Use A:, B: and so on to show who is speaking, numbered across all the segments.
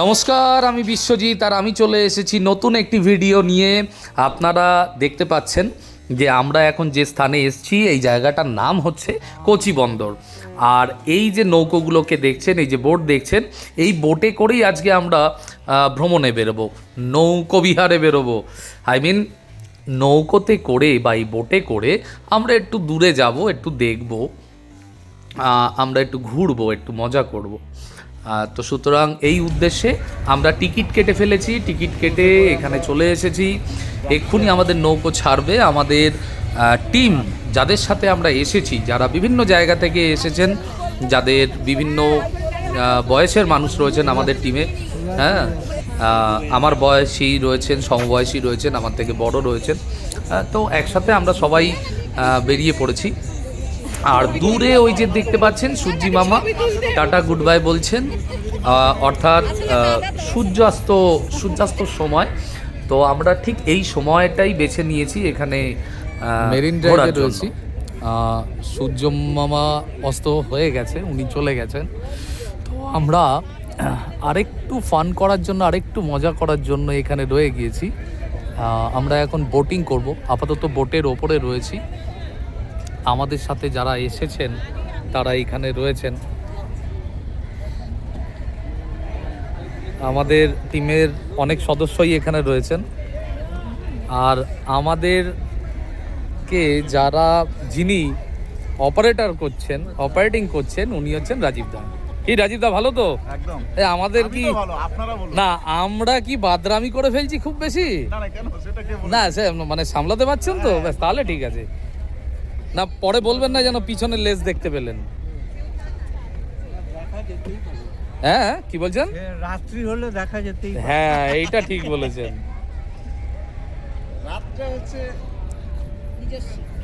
A: নমস্কার, আমি বিশ্বজিৎ আর আমি চলে এসেছি নতুন একটি ভিডিও নিয়ে। আপনারা দেখতে পাচ্ছেন যে আমরা এখন যে স্থানে এসেছি, এই জায়গাটার নাম হচ্ছে কোচি বন্দর। আর এই যে নৌকোগুলোকে দেখছেন, এই যে বোট দেখছেন, এই বোটে করেই আজকে আমরা ভ্রমণে বেরোবো, নৌকো বিহারে বেরোবো। আই মিন নৌকোতে করে বা এই বোটে করে আমরা একটু দূরে যাব, একটু দেখব আমরা একটু ঘুরবো, একটু মজা করব। তো সুতরাং এই উদ্দেশ্যে আমরা টিকিট কেটে ফেলেছি, টিকিট কেটে এখানে চলে এসেছি। এক্ষুনি আমাদের নৌকো ছাড়বে, আমাদের টিম যাদের সাথে আমরা এসেছি, যারা বিভিন্ন জায়গা থেকে এসেছেন, যাদের বিভিন্ন বয়সের মানুষ রয়েছেন আমাদের টিমে হ্যাঁ? আমার বয়সী রয়েছেন, সমবয়সী রয়েছেন, আমার থেকে বড় রয়েছেন। তো একসাথে আমরা সবাই বেরিয়ে পড়েছি। আর দূরে ওই যে দেখতে পাচ্ছেন সূর্যি মামা টাটা গুড বাই বলছেন অর্থাৎ সূর্যাস্ত সূর্যাস্তর সময়। তো আমরা ঠিক এই সময়টাই বেছে নিয়েছি এখানে
B: মেরিন ড্রাইভে রয়েছি। সূর্য মামা অস্ত হয়ে গেছে উনি চলে গেছেন। তো আমরা আরেকটু ফান করার জন্য আরেকটু মজা করার জন্য এখানে রয়ে গিয়েছি। আমরা এখন বোটিং করব। আপাতত বোটের ওপরে রয়েছি। আমাদের সাথে যারা এসেছেন তারা এখানে রয়েছেন। আমাদের টিমের অনেক সদস্যই এখানে রয়েছেন। আর আমাদের কে যারা যিনি অপারেটর করছেন অপারেটিং করছেন উনি হচ্ছেন রাজীব দা। কি রাজীব দা ভালো তো?
C: একদম।
B: আমাদের কি না আমরা কি বাদরামি করে ফেলছি খুব বেশি?
C: না
B: মানে সামলাতে পারছেন তো? ব্যাস তাহলে ঠিক আছে। না পরে বলবেন না যেন পিছনে লেজ দেখতে পেলেন। হ্যাঁ কি বলছেন?
C: রাত্রি হলে দেখা যেতেই
B: হ্যাঁ এইটা ঠিক বলেছেন।
C: রাতটা হচ্ছে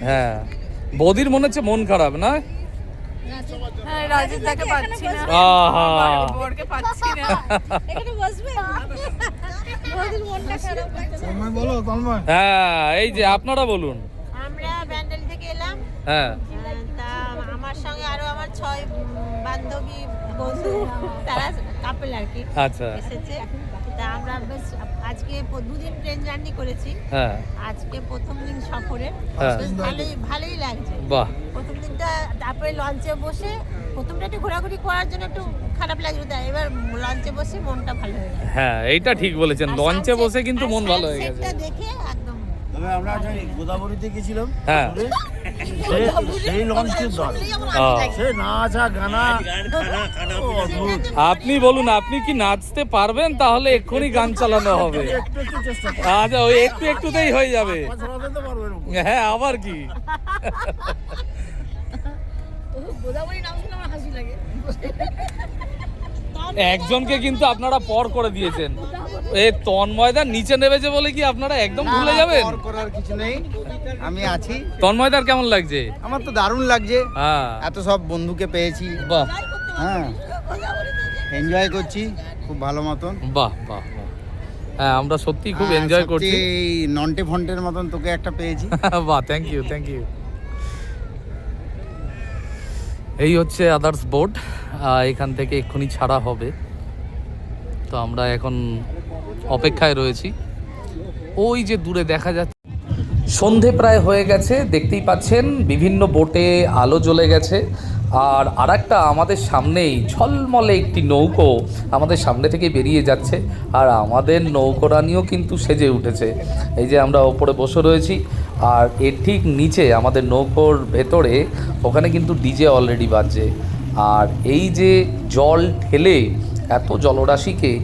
B: হ্যাঁ বৌদির মনে হচ্ছে মন খারাপ না?
D: হ্যাঁ
B: হ্যাঁ এই যে আপনারা বলুন
E: আমরা ব্যান্ডেল থেকে এলাম
B: হ্যাঁ।
E: আমার সঙ্গে আরও আমার ছয় বান্ধবী বন্ধু তারা কাপেল আর কি
B: আচ্ছা।
E: এসেছে। তা আমরা বেশ আজকে দুদিন ট্রেন জার্নি করেছি।
B: হ্যাঁ।
E: আজকে প্রথম দিন সফরে।
B: হ্যাঁ।
E: ভালোই ভালোই লাগছে।
B: বাহ।
E: প্রথম দিনটা তারপরে লঞ্চে বসে প্রথমটা একটু ঘোরাঘুরি করার জন্য একটু খারাপ লাগল তাই এবার লঞ্চে বসে মনটা ভালো হয়ে গেল
B: হ্যাঁ এইটা ঠিক বলেছেন। লঞ্চে বসে কিন্তু মন ভালো হয়ে গেছে।
E: দেখে একদম
C: তবে আমরা গোদাবরীতে গেছিলাম।
B: হ্যাঁ।
E: আমার লাগে।
B: আপনি বলুন আপনি কি নাচতে পারবেন? তাহলে এক্ষুনি গান চালানো হবে।
C: একটু একটু চেষ্টা করো
B: আচ্ছা ওই একটু একটুতেই হয়ে যাবে।
C: পা ছড়াতে তো পারবে না।
B: হ্যাঁ আবার কি? একজনকে কিন্তু আপনারা পর করে দিয়েছেন। এ তন্ময়দার নিচে নেমেছে বলে কি আপনারা একদম ভুলে যাবেন?
F: পর করার কিছু নেই। আমি আছি।
B: তন্ময়দার কেমন লাগছে?
F: আমার তো দারুণ লাগছে।
B: হ্যাঁ।
F: এত সব বন্ধুকে পেয়েছি।
B: বাহ।
F: হ্যাঁ। এনজয় করছি খুব ভালো মতন।
B: বাহ বাহ বাহ। হ্যাঁ আমরা সত্যি খুব এনজয় করছি।
F: এই নন্টে ফন্টের মতন তোকে একটা পেয়েছি।
B: বাহ থ্যাংক ইউ থ্যাংক ইউ এই হচ্ছে আদার্স বোট এখান থেকে এক্ষুনি ছাড়া হবে। তো আমরা এখন অপেক্ষায় রয়েছি। ওই যে দূরে দেখা যাচ্ছে,
A: সন্ধে প্রায় হয়ে গেছে, দেখতেই পাচ্ছেন, বিভিন্ন বোটে আলো জ্বলে গেছে। আর আরেকটা আমাদের সামনেই ঝলমলে একটি নৌকো আমাদের সামনে থেকে বেরিয়ে যাচ্ছে আর আমাদের নৌকোরানিও কিন্তু সেজে উঠেছে। এই যে আমরা ওপরে বসে রয়েছি আর এর ঠিক নিচে আমাদের নৌকোর ভেতরে ওখানে কিন্তু ডিজে অলরেডি বাজছে। আর এই যে জল ঠেলে, এত জলরাশিকে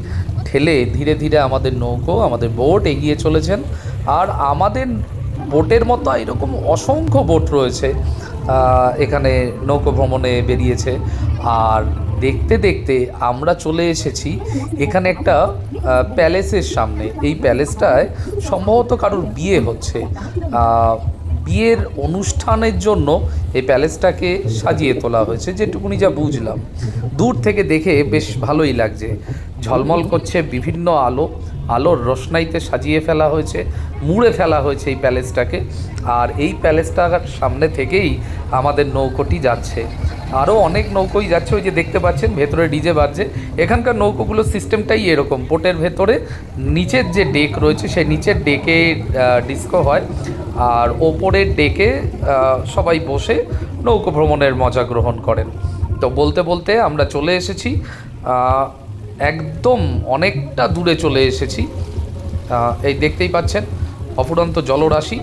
A: ঠেলে ধীরে ধীরে আমাদের নৌকো, আমাদের বোট এগিয়ে চলেছেন। আর আমাদের বোটের মতো এরকম অসংখ্য বোট রয়েছে। এখানে নৌকো ভ্রমণে বেরিয়েছে। আর দেখতে দেখতে আমরা চলে এসেছি এখানে একটা প্যালেসের সামনে। এই প্যালেসটায় সম্ভবত কারোর বিয়ে হচ্ছে। বিয়ের অনুষ্ঠানের জন্য এই প্যালেসটাকে সাজিয়ে তোলা হয়েছে, যেটুকুনি যা বুঝলাম। দূর থেকে দেখে বেশ ভালোই লাগছে। ঝলমল করছে বিভিন্ন আলো। আলোর রোশনাইতে সাজিয়ে ফেলা হয়েছে, মুড়ে ফেলা হয়েছে এই প্যালেসটাকে। আর এই প্যালেসটার সামনে থেকেই আমাদের নৌকোটি যাচ্ছে। আরও অনেক নৌকোই যাচ্ছে, ওই যে দেখতে পাচ্ছেন, ভেতরে ডিজে বাজছে। এখানকার নৌকোগুলোর সিস্টেমটাই এরকম, বোটের ভেতরে নিচের যে ডেক রয়েছে, সেই নিচের ডেকে ডিস্কো হয়। আর ওপরের ডেকে সবাই বসে নৌকো ভ্রমণের মজা গ্রহণ করেন। তো বলতে বলতে আমরা চলে এসেছি একদম অনেকটা দূরে চলে এসেছি। এই দেখতেই পাচ্ছেন, অফুরন্ত জলরাশি,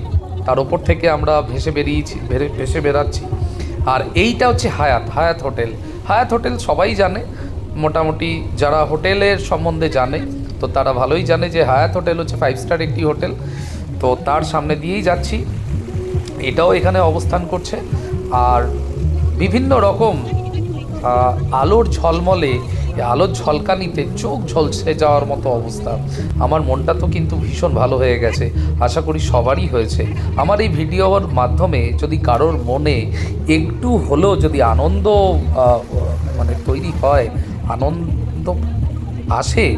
A: তার ওপর থেকে আমরা ভেসে বেরিয়েছি ভেসে বেরাচ্ছি আর এইটা হচ্ছে হায়াত হায়াত হোটেল। হায়াত হোটেল সবাই জানে, মোটামুটি যারা হোটেলের সম্বন্ধে জানে, তো তারা ভালোই জানে যে হায়াত হোটেল হচ্ছে ফাইভ স্টার একটি হোটেল। তো তার সামনে দিয়েই যাচ্ছি। এটাও এখানে অবস্থান করছে। আর বিভিন্ন রকম আলোর ঝলমলে আলোর ঝলকানিতে চোখ ঝলসে যাওয়ার মতো অবস্থা। আমার মনটা তো কিন্তু ভীষণ ভালো হয়ে গেছে। আশা করি সবারই হয়েছে। আমার এই ভিডিওর মাধ্যমে যদি কারোর মনে একটু হলেও যদি আনন্দ মানে তৈরি হয়, আনন্দ আসে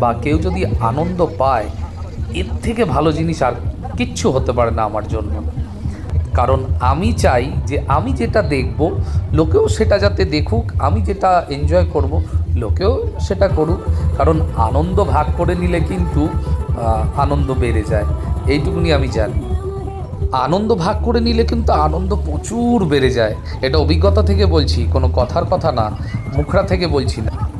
A: বা কেউ যদি আনন্দ পায়, এর থেকে ভালো জিনিস আর কিচ্ছু হতে পারে না আমার জন্য। কারণ আমি চাই যে আমি যেটা দেখব, লোকেও সেটা যাতে দেখুক, আমি যেটা এনজয় করব লোকেও সেটা করুক। কারণ আনন্দ ভাগ করে নিলে কিন্তু আনন্দ বেড়ে যায়। এইটুকুনি আমি জানি। আনন্দ ভাগ করে নিলে কিন্তু আনন্দ প্রচুর বেড়ে যায়। এটা অভিজ্ঞতা থেকে বলছি, কোনো কথার কথা না। মুখরা থেকে বলছি না।